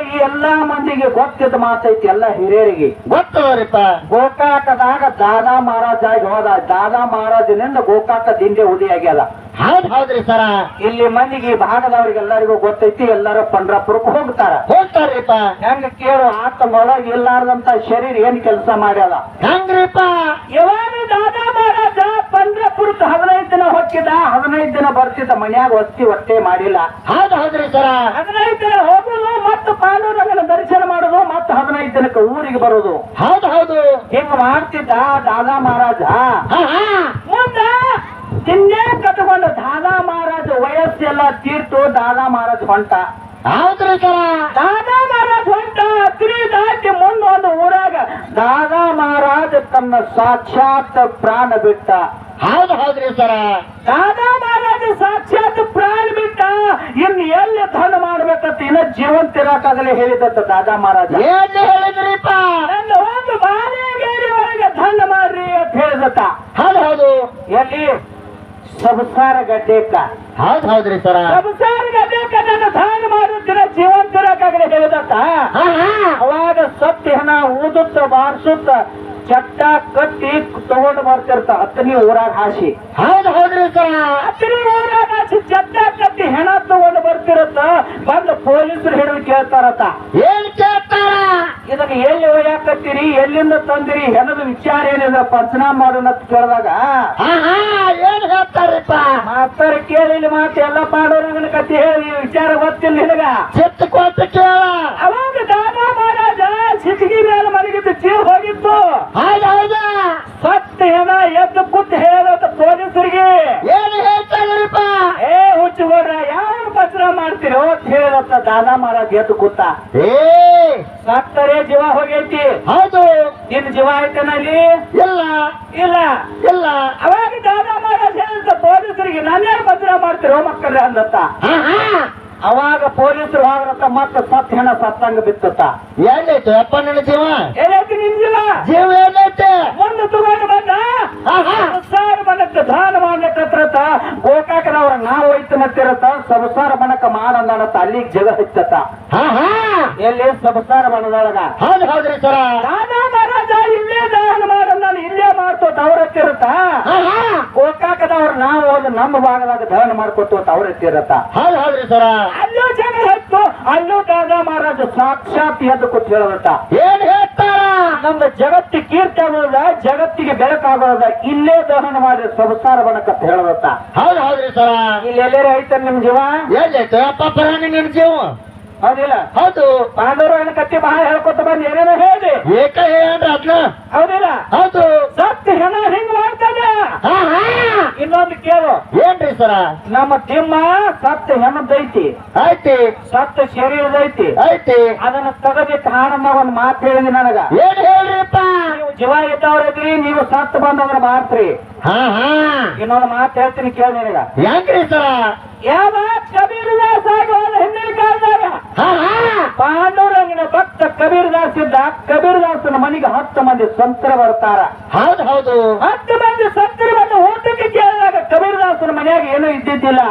ಈ ಎಲ್ಲಾ ಮಂದಿಗೆ ಗೊತ್ತಿದ್ದ ಮಾತೈತಿ ಎಲ್ಲ ಹಿರಿಯರಿಗೆ. ಗೊತ್ತದರಿಪ್ಪ ಗೋಕಾಕದಾಗ ದಾದಾ ಮಹಾರಾಜ ಆಗಿ ಹೋದ. ದಾದಾ ಮಹಾರಾಜನಿಂದ ಗೋಕಾಕ ದಿಂಡೆ ಉದಿ ಆಗ್ಯದ. ಹೌದ್ ಹೌದ್ರಿ ಸರ. ಇಲ್ಲಿ ಮಂದಿಗೆ ಈ ಭಾಗದವ್ರಿಗೆಲ್ಲರಿಗೂ ಗೊತ್ತೈತಿ ಎಲ್ಲರೂ ಪಂಡ್ರಾಪುರಕ್ಕೆ ಹೋಗ್ತಾರ. ಹೋಗ್ತಾರ್ರಿಪ್ಪ. ಹೆಂಗ ಕೇಳು ಆತ ಒಳಗ್ ಇಲ್ಲಾರ್ದಂತ ಶರೀರ ಏನ್ ಕೆಲಸ ಮಾಡ್ಯದ? ಹೆಂಗ್ರಿಪ್ಪ? ಯಾವಾಗ ದಾದಾ ಪಂಡ್ರಪುರಕ್ಕೆ ಹದಿನೈದು ದಿನ ಹೊಕ್ಕಿದ ಹದಿನೈದು ದಿನ ಬರ್ತಿದ್ದ. ಮನ್ಯಾಗ ಒತ್ತಿ ಹೊಟ್ಟೆ ಮಾಡಿಲ್ಲ. ಹೌದು ಹೌದ್ರಿ ಸರ. ಹದಿನೈದು ದಿನ ಹೋಗುದು ಮತ್ತು ಪಾಂಡುರಂಗನ ದರ್ಶನ ಮಾಡುದು ಮತ್ತು ಹದಿನೈದು ದಿನಕ್ಕೆ ಊರಿಗೆ ಬರುದು. ಹೌದು ಹೌದು. ಹಿಂಗ ಮಾಡ್ತಿದ್ದ ದಾದಾ ಮಹಾರಾಜ. ಮುಂದ ತಿನ್ನೇ ಕಟ್ಕೊಂಡು ದಾದಾ ಮಹಾರಾಜ ವಯಸ್ಸೆಲ್ಲ ತೀರ್ತು. ದಾದಾ ಮಹಾರಾಜ್ ಹೊಂಟ. ಹೌದ್ರಿ ಸರ. ದಾದಾ ಮಹಾರಾಜ್ ಹೊಂಟ. ಅಗ್ರಿ ದಾಟಿ ಮುಂದೊಂದು ಊರಾಗ ದಾದಾ ಮಹಾರಾಜ್ ತನ್ನ ಸಾಕ್ಷಾತ್ ಪ್ರಾಣ ಬಿಟ್ಟ. ಹೌದ್ ಹೌದ್ರಿ ಸರ. ದಾದಾ ಮಹಾರಾಜ ಸಾಕ್ಷಾತ್ ಪ್ರಾಣ ಬಿಟ್ಟ. ಇನ್ ಎಲ್ಲಿ ಧನ ಮಾಡ್ಬೇಕಂತ ಇನ್ನ ಜೀವಂತ ಇರಾಕಾಗಲೇ ಹೇಳಿದಂತ ದಾದಾ ಮಹಾರಾಜ. ಏನು ಹೇಳಿದ್ರಿಪ್ಪ. ನನ್ನ ಒಂದು ಬಾಳೆಗೇರಿ ಒಳಗೆ ಧನ ಮಾಡ್ರಿ ಅಂತ ಹೇಳಿದತ್ತ ಹೌದು ಹೌದು ಎಲ್ಲಿ? ಸಂಸಾರ ಗಡ್ಡೆಕ್ಕ. ಹೌದ್ ಹೌದ್ರಿ ಸರ. ಸಂಸಾರ ಗಡ್ಡೆಕ್ಕ ನನ್ನ ದಾನ ಮಾಡುತ್ತಿರ ಜೀವಂತ ಇರಾಕಾಗಲೇ ಹೇಳಿದತ್ತ ಹಾ ಹಾ. ಅವಾಗ ಸತ್ಯ ಹಣ ಊದುತ್ತ ಬಾರಿಸುತ್ತ ಚಟ್ಟ ಕಟ್ಟಿ ತಗೊಂಡು ಬರ್ತಿರ್ತ ಹತ್ತನೇ ಊರಾಗ ಹಾಸಿ. ಹೌದು ಹೌದ್ರಿ ಸರ. ಹತ್ತನೇ ಊರಾಗ ಹಾಸಿ ಚಟ್ಟ ಕಟ್ಟಿ ಹೆಣ ತಗೊಂಡು ಬರ್ತಿರತ್ತ. ಬಂದು ಪೊಲೀಸರು ಹಿಡಿದು ಕೇಳ್ತಾರತ್ತ. ಏನ್ ಕೇಳ್ತಾರ? ಇದನ್ನ ಎಲ್ಲಿ ಒಯ್ಯಾಕತ್ತೀರಿ? ಎಲ್ಲಿಂದ ತಂದಿರಿ? ಹೆಣದ ವಿಚಾರ ಏನಿದೆ? ಪರ್ಚನ ಮಾಡೋಣ ಅಂತ ಕೇಳಿದಾಗ. ಏನ್ ಹೇಳ್ತಾರಪ್ಪ? ಮಾತಾರ ಕೇಳಿ ಇಲ್ಲಿ ಮಾತು ಎಲ್ಲ ಮಾಡೋರು ಕತ್ತಿ ಹೇಳಿ. ವಿಚಾರ ಗೊತ್ತಿಲ್ಲ ನಿನಗ. ಚಿತ್ತ ಕೊಟ್ಟು ಕೇಳ. ಅವಾಗ ದಾನ ಮಹಾರಾಜ ಸಿಟಿಗೆ ಮೇಲೆ ಮಲಗಿದ್ದು ಜೀವ ಹೋಗಿತ್ತು. ಸತ್ತ ಹೆಣ ಎದ್ದು ಕೂತ್ ಹೇಳೋದ ಪೊಲೀಸರಿಗೆ. ಏನ್ ಹೇಳ್ತಾರಿಪ್ಪ ಏ ಹುಚ್ಚುಗೌಡ್ರ ಯಾವ ಪತ್ರ ಮಾಡ್ತೀರೋ ಅಂತ ಹೇಳತ್ತ ದಾದಾ ಮಾಡೋದ್ ಎದ್ದು ಕೂತ. ಏ! ಸತ್ತರೆ ಜೀವ ಹೋಗೈತಿ. ಹೌದು. ನಿನ್ ಜೀವ ಆಯ್ತನಲ್ಲಿ ಇಲ್ಲ. ಇಲ್ಲ. ಇಲ್ಲ. ಅವಾಗ ದಾದಾ ಮಹಾರಾಜ್ ಹೇಳಿದ ಪೊಲೀಸರಿಗೆ ನಾನೇ ಪತ್ರ ಮಾಡ್ತೀರೋ ಮಕ್ಕಳ್ರೆ ಅಂದತ್ತ. ಅವಾಗ ಪೊಲೀಸರು ಹೋಗ್ರತ್ತ ಮತ್ತೆ ಸತ್ ಹೆಣ ಸತ್ತಂಗ ಬಿತ್ತತ್ತ. ಎಲ್ಲೈತೆ ಅಪ್ಪ ನನ್ನ ಜೀವ? ಏನೈತಿ ನಿನ್ ಜೀವ ಜೀವ ಎಲ್ಲೈತೆ ಮುಂದೆ ತಗೊಂಡು ಬಂದ? ಸಂಸಾರ ಬಣಕ್ಕೆ ದಾನ ಮಾಡ್ಲಿಕ್ಕತ್ರತ ಗೋಕಾಕದವ್ರ ನಾವು ಹೋಯ್ತನತ್ತಿರತ್ತ ಸಂಸಾರ ಬಣಕ ಮಾಡಂದನತ್ತ ಅಲ್ಲಿಗೆ ಜಗ ಹಚ್ಚತ್ತ. ಹಾ ಹಾ ಎಲ್ಲಿ? ಸಂಸಾರ ಬಣದೊಳಗ. ಹೌದ್ ಹೌದ್ರಿ ಸರ. ದಾನ ಮಹಾರಾಜ ಇಲ್ಲೇ ದಾನ ಮಾಡಂದ ಇಲ್ಲೇ ಮಾಡ್ತೋತ ಅವ್ರ ಹತ್ತಿರತ್ತ ಗೋಕಾಕದವ್ರ ನಾವು ಒಂದು ನಮ್ಮ ಭಾಗದಾಗ ಧರಣ ಮಾಡ್ಕೊತ ಅವ್ರ ಹತ್ತಿರತ್ತ ಹೌದ್ ಹೌದ್ರಿ ಸರ. ಅಲ್ಲೂ ಜನ ಹತ್ತು ಅಲ್ಲೂ ದಾದ ಮಹಾರಾಜ ಸಾಕ್ಷಾತ್ ಎದ್ದು ಕೂತ್ ಹೇಳದತ್ತ ಏನ್ ಹೇಳ್ತಾರ? ನಮ್ದು ಜಗತ್ತಿ ಕೀರ್ತಿ ಆಗೋದ ಜಗತ್ತಿಗೆ ಬೆಳಕಾಗೋದ ಇಲ್ಲೇ ದಹನ ಮಾಡಿ ಸಂಸಾರ ಬಣಕತ್ತ ಹೇಳದತ್ತ ಹೌದ್ ಹೌದ್ರಿ ಸರ. ಇಲ್ಲಿ ಎಲ್ಲೇ ಐತ ನಿಮ್ ಜೀವ? ಎಲ್ಲೈತೆ ಅಪ್ಪ ಪ್ರಾಣಿ ನಿಮ್ ಜೀವ? ಹೌದಿಲ್ಲ? ಹೌದು. ಪಾಂಡವರ ಕತ್ತಿ ಬಹಳ ಹೇಳ್ಕೊತ ಬಂದ್ ಏನೇನೋ ಹೇಳಿ. ಏಕ ಹೇಳ್ರಿ ಅದ್ನ ಹೌದಿಲ್ಲ? ಹೌದು. ಸತ್ತ ಹೆಣ ಹಿಂಗ್ ಮಾಡ್ತಾನೆ ಹಾ ಇನ್ನೊಂದು ಕೇಳು. ಏನ್ರಿ ಸರ? ನಮ್ಮ ತಿಮ್ಮ ಸತ್ತ ಹೆಣದೈತಿ ಐತಿ ಸತ್ತ ಶರೀರದೈತಿ. ಐತಿ ಅದನ್ನ ತಗದಿ ತಾಣ ಒಂದ್ ಮಾತು ಹೇಳಿದಿ ನನಗ. ಏನ್ ಹೇಳ್ರಿಪ್ಪ? ನೀವು ಜೀವ ಇದ್ದವ್ರಿದ್ರಿ ನೀವು ಸತ್ತ ಬಂದವ್ರ ಮಾತ್ರಿ. ಹಾ ಹಾ. ಇನ್ನೊಂದು ಮಾತು ಹೇಳ್ತೀನಿ ಕೇಳಿ ನಿನಗ. ಹೆಂಗ್ರಿ ಸರ? ಯಾವ ಕಬೀರ್ ದಾಸ್ ಆಗೋದ ಹಿಂದಿನ ಕಾಲದಾಗ ಹಾ ಹಾ ಪಾಂಡುರಂಗನ ಭಕ್ತ ಕಬೀರ್ ದಾಸ್ ಇದ್ದ ಕಬೀರ್ ದಾಸನ ಮನೆಗೆ ಹತ್ತು ಮಂದಿ ಸಂತರ ಬರ್ತಾರ. ಹೌದು ಹೌದು. ಹತ್ತು ಮಂದಿ ಸಂತರ ಬಂದು ಊಟಕ್ಕೆ ಕೇಳಿದಾಗ ಕಬೀರ್ ದಾಸನ ಮನೆ ಮನ್ಯಾಗ ಏನೂ ಇದ್ದಿದ್ದಿಲ್ಲ.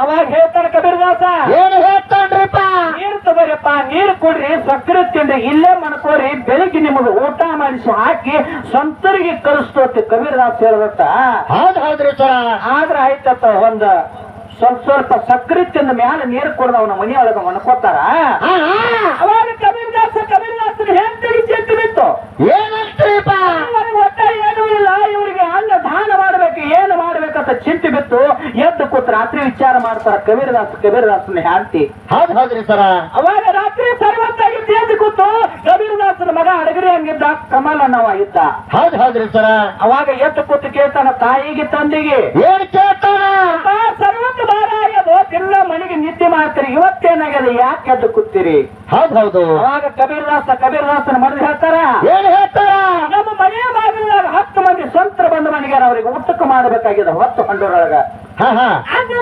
ಅವಾಗ ಹೇಳ್ತಾನೆ ಕಬೀರ್ದಾಸ ಏನು ಹೇಳ್ತಾನ್ರಿಪ್ಪ? ನೀರು ತಗೋರಿಪ್ಪ ನೀರು ಕೊಡ್ರಿ ಸಕ್ಕರೆ ಇಲ್ಲೇ ಮನ್ಕೋರಿ ಬೆಳಿಗ್ಗೆ ನಿಮಗೆ ಊಟ ಮಾಡಿಸಿ ಹಾಕಿ ಸಂತರಿಗೆ ಕಳಿಸ್ತೋತಿ ಕಬೀರದಾಸ್ ಹೇಳ್ಬೇಕ ಹೌದು ಹೌದ್ರಿ ಸರ ಆದ್ರ ಆಯ್ತತ್ತ ಒಂದ್ ಸ್ವಲ್ಪ ಸ್ವಲ್ಪ ಸಕ್ಕರೆ ತಿಂದ ಮ್ಯಾಲ ನೀರು ಕೊಡದ ಅವನ ಮನೆಯೊಳಗ ಮನ್ಕೋತಾರ ಅವಾಗ ಕಬೀರದಾಸ ಕಬೀರದಾಸನ ಹೆಂಡತಿಗೆ ಚೆಟ್ಟು ಒಟ್ಟ ಏನೂ ಇಲ್ಲ. ಇವರಿಗೆ ಅನ್ನ ದಾನ ಮಾಡ್ಬೇಕು ಏನು ಮಾಡ್ಬೇಕಂತ ಚಿಂತೆ ಬಿತ್ತು. ಎದ್ದು ಕೂತ್ ರಾತ್ರಿ ವಿಚಾರ ಮಾಡ್ತಾರ ಕಬೀರದಾಸ್ ಕಬೀರದಾಸನ ಹೆಂಡತಿ. ಹೌದ್ ಹೌದ್ರಿ ಸರ. ಅವಾಗ ರಾತ್ರಿ ಸರ್ವತ್ತಾಗಿ ಎದ್ದು ಕೂತು ಮಗ ಅಡಗರಿ ಹಂಗಿದ್ದ? ಕಮಲನವ ಇದ್ದ. ಹೌದ್ ಹೌದ್ರಿ ಸರ. ಅವಾಗ ಎತ್ತು ಕೂತು ಕೇಳ್ತಾನ ತಾಯಿಗೆ ತಂದಿಗೆ. ಏನ್ ಕೇಳ್ತಾನ? ಸರ್ವತ್ ಬಾರಾಯದು ತಿನ್ನ ಮನೆಗೆ ನಿದ್ದೆ ಮಾಡ್ತೀರಿ. ಇವತ್ತೇನಾಗ್ಯದ? ಯಾಕೆ ಎದ್ದು ಕೂತೀರಿ? ಹೌದ್ ಹೌದು. ಅವಾಗ ಕಬೀರ್ದಾಸ ಕಬೀರ್ದಾಸನ ಮನಸ್ಸು ಹೇಳ್ತಾರ ಏನ್ ಹೇಳ್ತಾರ? ನಮ್ಮ ಮನೆಯ ಬಾಗಿಲಾಗ ಹತ್ತು ಮಂದಿ ಸ್ವಂತ ಬಂದ ಮನೆಗೆ ಅವರಿಗೆ ಊಟಕ್ಕೆ ಮಾಡಬೇಕಾಗಿದೆ ಹೊತ್ತು ಹಂಡೂರೊಳಗ. ಹಾ ಅನ್ನ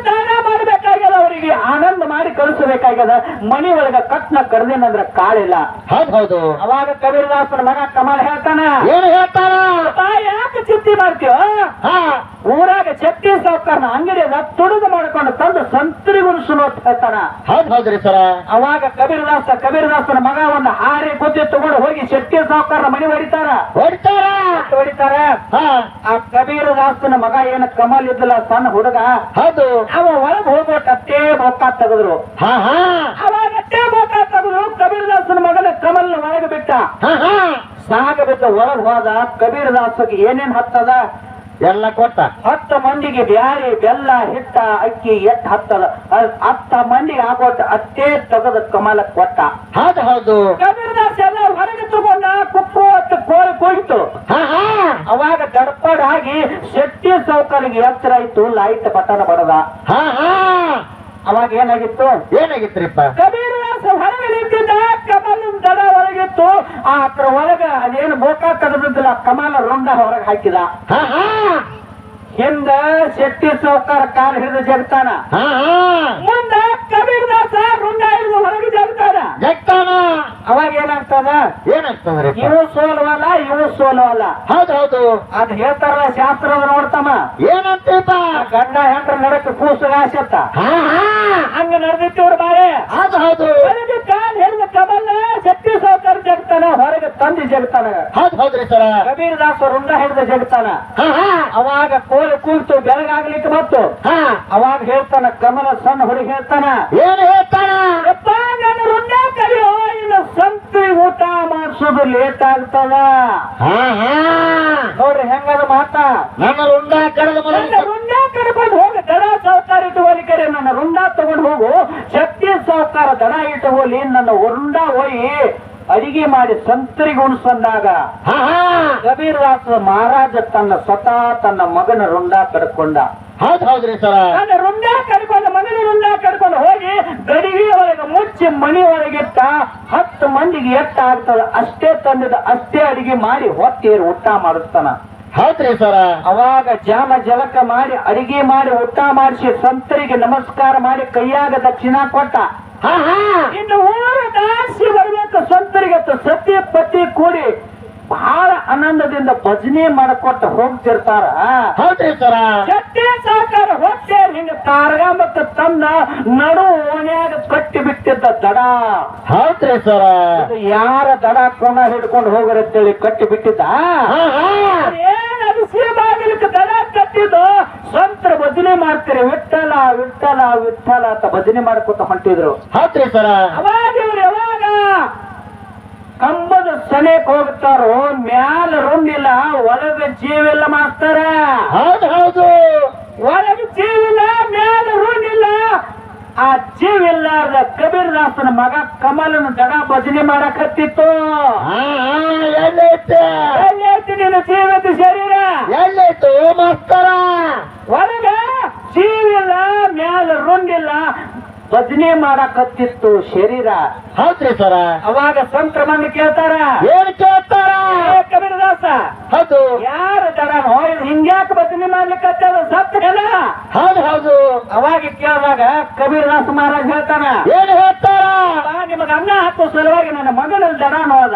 ದಾನ ಮಾಡಬೇಕಾಗ್ಯದ ಅವರಿಗೆ. ಆನಂದ ಮಾಡಿ ಕಳಿಸಬೇಕಾಗ್ಯದ. ಮನಿ ಒಳಗ ಕಟ್ನ ಕರೆದೇನಂದ್ರ ಕಾಳಿಲ್ಲ ಹೌದ್ ಹೌದು. ಅವಾಗ ಕಬೀರದಾಸನ ಮಗ ಕಮಲ್ ಹೇಳ್ತಾನ ಏನ್ ಹೇಳ್ತಾನ? ತಾಯಿ ಯಾಕೆ ಚಿಂತೆ ಮಾಡ್ತೀವ ಊರಾಗ ಚಟ್ಟಿ ಸಾವುಕಾರನ ಅಂಗಡಿ ಅದ ತುಡುಗು ಮಾಡ್ಕೊಂಡು ತಂದು ಸಂತರಿ ಉಣಿಸಲು ಅಂತ ಹೇಳ್ತಾನ. ಹೌದ್ ಹೌದ್ರಿ ಸರ. ಅವಾಗ ಕಬೀರದಾಸ ಕಬೀರದಾಸನ ಮಗ ಒಂದು ಹಾರಿ ಕುದ್ದಿ ತಗೊಂಡು ಹೋಗಿ ಶೆಟ್ಟಿ ಸಾವುಕಾರ ಮನೆ ಹೊಡಿತಾರ. ಹೊಡಿತಾರ? ಹೊಡಿತಾರ. ಆ ಕಬೀರದಾಸನ ಮಗ ಏನ ಕಮಲ್ ಇದ್ದಲ್ಲ ಸಣ್ಣ ಹುಡುಗ? ಹೌದು. ಅವ ಒಳಗ್ ಹೋಗ್ಬಿಟ್ಟು ಬೊಕ್ಕ ತೆಗೆದ್ರು. ಅವಾಗ ಬೊಕ್ಕ ತೆಗೆದ್ರು ಕಬೀರದಾಸನ ಮಗನ ಕಮಲ್ ಒಳಗೆ ಬಿಟ್ಟ. ಸಾಗ ಬಿದ್ದ ಒಳಗ್ ಹೋದ ಕಬೀರದಾಸಗೆ ಏನೇನ್ ಹತ್ತದ? ಎಲ್ಲ ಕೊಟ್ಟ. ಹತ್ತು ಮಂದಿಗೆ ಬ್ಯಾರಿ ಬೆಲ್ಲ ಹಿಟ್ಟ ಅಕ್ಕಿ ಎತ್ತ ಹತ್ತದ ಹತ್ತ ಮಂದಿಗೆ ಆಗೋಟ ಅತ್ತೇ ತಗದ ಕಮಲ ಕೊಟ್ಟ. ಹೌದು ಹೌದು. ಕಬೀರದಾಸ ಎಲ್ಲ ಹೊರಗೆ ತಗೊಂಡ ಕುಪ್ಪು ಅಂತ ಕೋಲ್ ಕುಯ್ತು. ಅವಾಗ ದಡ್ಪಡ್ ಆಗಿ ಶೆಟ್ಟಿ ಸೌಕರ್ಯ ಎತ್ತರ ಇತ್ತು ಲೈಟ್ ಬಟನ್ ಬಡದ. ಹಾ ಹಾ. ಅವಾಗ ಏನಾಗಿತ್ತು? ಏನಾಗಿತ್ರಿಪ್ಪ? ಕಬೀರದಾಸ ಹೊರಗೆ ನಿಂತಿದ್ದ ಕಮಲ ದಡ ಆ ಅದ್ರ ಒಳಗ ಅದೇನು ಬೋಕಾ ಕದಬಿದ್ದಿಲ್ಲ ಕಮಾಲ ರೊಂಡ ಹೊರಗೆ ಹಾಕಿದ. ಹಿಂದ ಶೆಟ್ಟಿ ಸೌಕಾರ ಕಾಲ್ ಹಿಡಿದು ಜಗ್ತಾನ. ಮುಂದ ಕಬೀರ್ ದಾಸ ಕಬೀರದಾಸ ರುಂಡ ಹಿಡಿದು ಹೊರಗೆ ಜಗ್ತಾನ. ಜಗ್ತಾನ. ಅವಾಗ ಏನಾಗ್ತದ? ಏನಾಗ್ತದ ಇವು ಸೋಲವಲ್ಲ ಇವು ಸೋಲವಲ್ಲ. ಹೌದ್ ಹೌದು. ಅದ್ ಹೇಳ್ತಾರಲ್ಲ ಶಾಸ್ತ್ರದ ನೋಡ್ತಮ್ಮ. ಏನಂತ ಗಂಡ ಹೆಂಡ್ರ ನಡಕ್ಕೆ ಕೂಸುಗಾಸತ್ತ ಹಾ ಹಾ. ಹಂಗ ನಡೆದಿತ್ತವ್ರ ಬಾರೆ ಹೌದ್ ಹೌದು. ಕಾಲ್ ತಂದಿ ಜಗತ್ತಾನ. ಹೌದ್ ಹೌದ್ರಿ ಸರ. ಕಬೀರದಾಸ ರುಂಡ ಹಿಡಿದ ಜಗತ್ತಾನ. ಅವಾಗ ಕೋಲು ಕೂತು ಬೆಳಗಾಗ್ಲಿಕ್ಕೆ ಹಾ. ಅವಾಗ ಹೇಳ್ತಾನ ಕಮಲ ಸಣ್ಣ ಹುಡುಗಿ ಹೇಳ್ತಾನ. ಏನು ಹೇಳ್ತಾನ? ನನ್ನ ರುಂಡ ಕರಿಯೋ ಇನ್ನು ಸಂತಿ ಊಟ ಮಾಡಿಸೋದು ಲೇಟ್ ಆಗ್ತದ. ನೋಡ್ರಿ ಹೆಂಗದ ಮಾತಾ? ನನ್ನ ರುಂಡ ಕಡದ ರುಂಡ ಕರ್ಕೊಂಡು ಹೋಗಿ ದಡ ಸಾವುಕಾರ ಇಟ್ಟುವಲಿ ಕರೆ. ನನ್ನ ರುಂಡ ತಗೊಂಡು ಹೋಗು ಶಕ್ತಿ ಸಾವುಕಾರ ದಡ ಇಟ್ಟುವಲಿ ನನ್ನ ರುಂಡ ಹೋಗಿ ಅಡಿಗೆ ಮಾಡಿ ಸಂತರಿಗೆ ಉಣಿಸಂದಾಗ ಕಬೀರದಾಸ ಮಹಾರಾಜ ತನ್ನ ಸ್ವತಃ ತನ್ನ ಮಗನ ರುಂಡ ಕಡ್ಕೊಂಡ. ಹೌದ್ ಹೌದ್ರಿ ಸರ. ನನ್ನ ರುಂಡ ಕಡ್ಕೊಂಡು ಮಗನ ರುಂಡ ಕಡ್ಕೊಂಡು ಹೋಗಿ ಗಡಿಗೆ ಒಳಗೆ ಮುಚ್ಚಿ ಮನಿ ಒಳಗಿಟ್ಟ ಹತ್ತು ಮಂದಿಗೆ ಎತ್ತ ಆಗ್ತದ ಅಷ್ಟೇ ತಂದಿದ ಅಷ್ಟೇ ಅಡಿಗೆ ಮಾಡಿ ಹೊತ್ತೇರಿ ಊಟ ಮಾಡಿಸ್ತಾನ ಹೌದ್ರಿ ಸರ. ಅವಾಗ ಜಾಮ ಜಲಕ ಮಾಡಿ ಅಡಿಗೆ ಮಾಡಿ ಊಟ ಮಾಡಿಸಿ ಸಂತರಿಗೆ ನಮಸ್ಕಾರ ಮಾಡಿ ಕೈಯಾಗ ದಕ್ಷಿಣ ಕೊಟ್ಟ. ಇನ್ನು ಊರು ದಾಸಿ ಬರಬೇಕು ಸ್ವಂತರಿಗೆ ಸತಿ ಪತಿ ಕೂಡಿ ಬಹಳ ಆನಂದದಿಂದ ಭಜನೆ ಮಾಡಿಕೊಟ್ಟು ಹೋಗ್ತಿರ್ತಾರ. ಸರ ಚಟ್ಟೆ ಸಾಕಾರ ಹೊಟ್ಟೆ ಹಿಂಗ ತಾರಗ ಮತ್ತು ತನ್ನ ನಡು ಓಣ್ಯಾಗ ಕಟ್ಟಿ ಬಿಟ್ಟಿದ್ದ ದಡ. ಹೌದ್ರಿ ಸರ ಯಾರ ದಡ ಕೋಣ ಹಿಡ್ಕೊಂಡು ಹೋಗರಂತೇಳಿ ಕಟ್ಟಿ ಬಿಟ್ಟಿದ್ದ ಹಾ ಹಾ ಏನ್ ಅದು ಬಾಗಿಲಿಕ್ಕೆ ದಡ ಕಟ್ಟಿದ್ದು? ಸ್ವಂತ ಭಜನೆ ಮಾಡ್ತೀರಿ ವಿಠಲ ವಿಠಲ ವಿಠಲ ಅಂತ ಭಜನೆ ಮಾಡ್ಕೊತ ಹೊಂಟಿದ್ರು. ಹೌದ್ರಿ ಸರ. ಅವಾಗ ಇವ್ರು ಯಾವಾಗ ಕಂಬದ ಸನೇಕ್ ಹೋಗ್ತಾರೋ ಮ್ಯಾಲ ರುಂಡಿಲ್ಲ ಒಳಗ ಜೀವಿಲ್ಲ ಮಾಸ್ತಾರ. ಹೌದು ಹೌದು. ಒಳಗ ಜೀವಿಲ್ಲ ಮ್ಯಾಲ ರುಂಡಿಲ್ಲ ಆ ಕಬೀರ್ ದಾಸ್ನ ಮಗ ಕಮಲನ ಜಗ ಭಜನೆ ಮಾಡಕತ್ತಿತ್ತು. ಹತ್ತಿತ್ತು ಎಲ್ಲೈತೆ ಎಲ್ಲೈತಿ ನಿನ್ನ ಜೀವದ ಶರೀರ? ಎಲ್ಲೈತು ಮಸ್ತರ? ಒಳಗ ಜೀವಿಲ್ಲ ಮ್ಯಾಲ ರುಂಡಿಲ್ಲ ಭಜನೆ ಮಾಡಕತ್ತಿತ್ತು ಶರೀರ. ಹೌದ್ರಿ ಸರ? ಅವಾಗ ಸಂಕ್ರಮಣ ಕೇಳ್ತಾರ? ಏನ್ ಕೇಳ್ತಾರ? ಕಬೀರದಾಸ ಹೌದು. ಯಾರ ತರ ಹಿಂಗ್ಯಾಕ ಭಜನೆ ಮಾಡ್ಲಿಕ್ಕೆ ಸತ್ತೇನ ಹೌದು ಹೌದು. ಅವಾಗ ಕೇಳಿದಾಗ ಕಬೀರದಾಸ ಮಹಾರಾಜ್ ಹೇಳ್ತಾನ ಏನ್ ಹೇಳ್ತಾರ? "ಅಪ್ಪ, ನಿಮಗ ಅನ್ನ ಹಾಕೋ ಸಲುವಾಗಿ ನನ್ನ ಮಗನ ದಡ ನೋದ.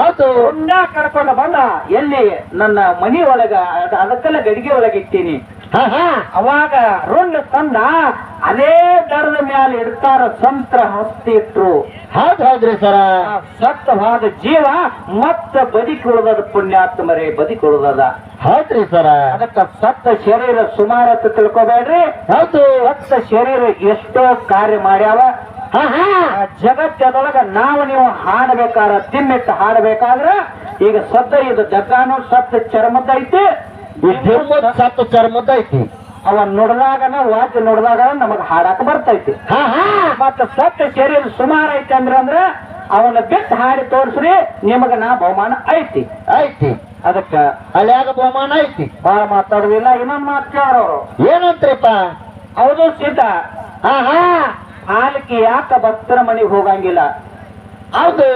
ಹೌದು. ಹುಂಡ ಕರ್ಕೊಂಡು ಬಂದ ಎಲ್ಲಿ ನನ್ನ ಮನಿ ಒಳಗ ಅದ- ಅದಕ್ಕೆಲ್ಲ ಗಡಿಗೆ ಒಳಗೆ ಇಟ್ಟೀನಿ. ಅವಾಗ ರುಣ್ಣ ತಂದ ಅದೇ ದರದ ಮ್ಯಾಲೆ ಇಡ್ತಾರ ಸಂತ್ರ ಹಸ್ತಿ ಇಟ್ರು ಹೌದ್ ಹೌದ್ರಿ ಸರ. ಸತ್ತವಾದ ಜೀವ ಮತ್ತ ಬದುಕುಳಿದದ ಪುಣ್ಯಾತ್ಮರೇ ಬದುಕುಳಿದದ ಹೌದ್ರಿ ಸರ. ಅದಕ್ಕ ಸತ್ತ ಶರೀರ ಸುಮಾರು ಅಂತ ತಿಳ್ಕೊಬೇಡ್ರಿ. ಹೌದು. ಸತ್ತ ಶರೀರ ಎಷ್ಟೋ ಕಾರ್ಯ ಮಾಡ್ಯಾವ. ಜಗತ್ತದೊಳಗ ನಾವು ನೀವು ಹಾಡಬೇಕಾರ ತಿನ್ನಿಟ್ಟು ಹಾಡಬೇಕಾದ್ರ ಈಗ ಸದ್ದ ಇದು ಜಗಾನು ಸತ್ತ ಚರ್ಮದ ಐತಿ. ಈ ಧರ್ಮದ ಸತ್ತು ಚರ್ಮದ ಐತಿ. ಅವ ನೋಡಿದಾಗನ ವಾದ್ಯ ನೋಡಿದಾಗ ನಮಗ್ ಹಾಡಾಕ ಬರ್ತೈತಿ. ಮತ್ತ ಸತ್ತ ಶರೀರ ಸುಮಾರು ಐತಿ ಅಂದ್ರ ಅಂದ್ರ ಅವನ ಬಿಟ್ಟು ಹಾಡಿ ತೋರಿಸ್ರಿ ನಿಮಗ ನಾ ಬಹುಮಾನ ಐತಿ. ಐತಿ. ಅದಕ್ಕ ಅಲ್ಯಾಗ ಬಹುಮಾನ ಐತಿ? ಬಾಳ ಮಾತಾಡುದಿಲ್ಲ ಇನ್ನೊಂದ್ ಮಾತು ಕೇಳೋರು. ಏನಂತ್ರಿಪ್ಪ? ಹೌದು ಸೀತಾ. ಹಾ ಹಾ. ಹಾಲಿಗೆ ಯಾಕ ಭಕ್ತರ ಮನೆಗೆ ಹೋಗಂಗಿಲ್ಲ? ಹೌದು.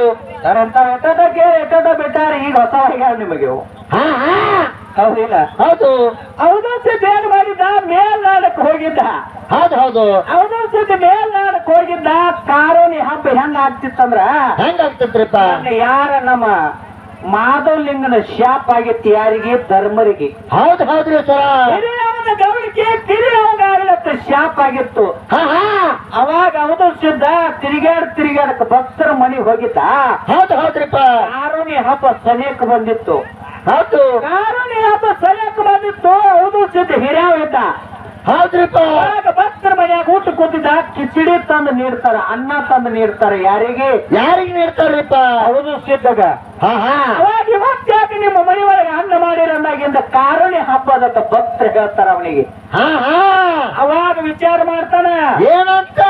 ಅಂತ ಎಟ್ಟದ ಎಟ್ಟದ ಬಿಟ್ಟಾರ ಈಗ ಹೊಸ ನಿಮಗೆ. ಹಾ ಹಾ. ಹೌದಿಲ್ಲ? ಹೌದು. ಹೌದು ಸಿದ್ಧ ಏನ್ ಮಾಡಿದ್ದ ಮೇಲ್ನಾಡಕ್ ಹೋಗಿದ್ದ. ಹೌದು ಹೌದು. ಹೌದು ಸತಿ ಮೇಲ್ನಾಡಕ್ ಹೋಗಿದ್ದ ಕಾರೋನಿ ಹಬ್ಬ ಹೆಂಗ ಆಗ್ತಿತ್ತಂದ್ರ? ಹೆಂಗಾಗ್ತೈತ್ರಿಪ್ಪ ಅಲ್ಲಿ ಯಾರ ನಮ್ಮ ಮಾಧವಲಿಂಗನ ಶಾಪ್ ಆಗಿತ್ತು ಯಾರಿಗೆ? ಧರ್ಮರಿಗೆ. ಹೌದು ಹೌದ್ರಿ ಸರ. ಗೌಡಿಕೆ ಗಮನಕ್ಕೆ ಆಗ್ಲತ್ತ ಶಾಪ್ ಆಗಿತ್ತು. ಹಾ ಹಾ. ಅವಾಗ ಅವನು ಸಿದ್ಧ ತಿರುಗಾಡ್ ತಿರುಗಾಡಕ್ ಭಕ್ತರ ಮನೆ ಹೋಗಿದ್ದ. ಹೌದು ಹೌದ್ರಿಪ್ಪ. ಕಾರುಣಿ ಹಬ್ಬ ಸನಿಯಕ್ ಬಂದಿತ್ತು. ಹೌದು. ಕಾರುಣಿ ಹಬ್ಬ ಸನಿಯಕ್ ಬಂದಿತ್ತು ಹೌದು ಸಿದ್ಧ ಹಿರಿಯವ ಇದ್ದ ಹೌದ್ರಿಪ್ಪ. ಭಕ್ತರ ಮನ್ಯಾಗ ಊಟ ಕೂತಿದ್ದ ಕಿಚಡಿ ತಂದು ನೀಡ್ತಾರ ಅನ್ನ ತಂದು ನೀಡ್ತಾರ ಯಾರಿಗೆ? ಯಾರಿಗೆ ನೀಡ್ತಾರ್ರಿಪ್ಪ? ಹೌದು ಹಾ ಅವಾಗ ಇವತ್ತು ಯಾಕೆ ನಿಮ್ಮ ಮನೆ ಒಳಗೆ ಅನ್ನ ಮಾಡಿರಂದಾಗಿಂದ ಕಾರುಣಿ ಹಬ್ಬದ ಭಕ್ತರು ಹೇಳ್ತಾರ ಅವನಿಗೆ. ಹಾ ಹಾ. ಅವಾಗ ವಿಚಾರ ಮಾಡ್ತಾನ. ಏನಂತ?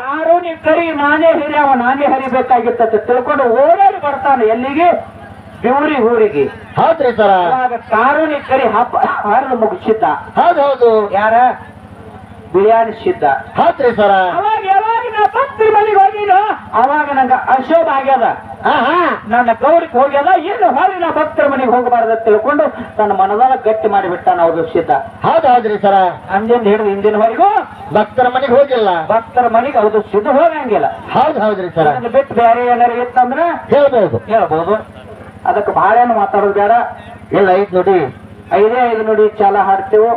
ಕಾರುಣಿ ಕರಿ ನಾನೇ ಹಿರಿಯವ ನಾನೇ ಹರಿಬೇಕಾಗಿತ್ತ ತಿಳ್ಕೊಂಡು ಓಡಾಡಿ ಬರ್ತಾನೆ. ಎಲ್ಲಿಗೆ? ಬೆವರಿ ಊರಿಗೆ. ಹೌದ್ರಿ ಸರ. ಕಾನೂನಿ ಕಾರುಣಿ ಕರಿ ಹಬ್ಬ ಹರಿದು ಮುಗಿಸಿದ್ದ. ಹೌದು ಹೌದು. ಯಾರ? ಬಿರಿಯಾನಿ ಸಿದ್ದ. ಹೌದ್ರಿ ಸರ. ಅವಾಗ ಯಾವಾಗ ನಾ ಭಕ್ತರ ಮನೆಗೆ ಹೋಗಿನೋ ಅವಾಗ ನಂಗ ಅಶೋಭ ಆಗ್ಯದ. ನನ್ನ ಗೌರಿಗೆ ಹೋಗ್ಯದ ಇನ್ನು ಹೊಳಿ ನಾ ಭಕ್ತರ ಮನೆಗೆ ಹೋಗಬಾರ್ದು ತಿಳ್ಕೊಂಡು ತನ್ನ ಮನದಾಗ ಗಟ್ಟಿ ಮಾಡಿಬಿಟ್ಟಾನ ನಾವು ಸಿದ್ಧ ಹೌದು ಹೌದ್ರಿ ಸರ. ಅಂದಿಂದ ಹಿಡಿದು ಇಂದಿನವರೆಗೂ ಭಕ್ತರ ಮನೆಗೆ ಹೋಗಿಲ್ಲ. ಭಕ್ತರ ಮನೆಗೆ ಅದು ಸಿದ್ಧ ಹೋಗಂಗಿಲ್ಲ. ಹೌದು ಹೌದ್ರಿ ಸರ್. ಬಿಟ್ಟು ಬೇರೆ ಏನಾರು ಇತ್ತಂದ್ರ ಹೇಳ್ಬಹುದು ಹೇಳ್ಬೋದು. ಅದಕ್ಕೆ ಬಹಳ ಏನು ಮಾತಾಡೋದು ಬೇಡ. ಇಲ್ಲ ಐದು ನೋಡಿ. ಐದೇ ಐದು ನೋಡಿ ಚಾಲ ಹಾಡ್ತೇವೆ?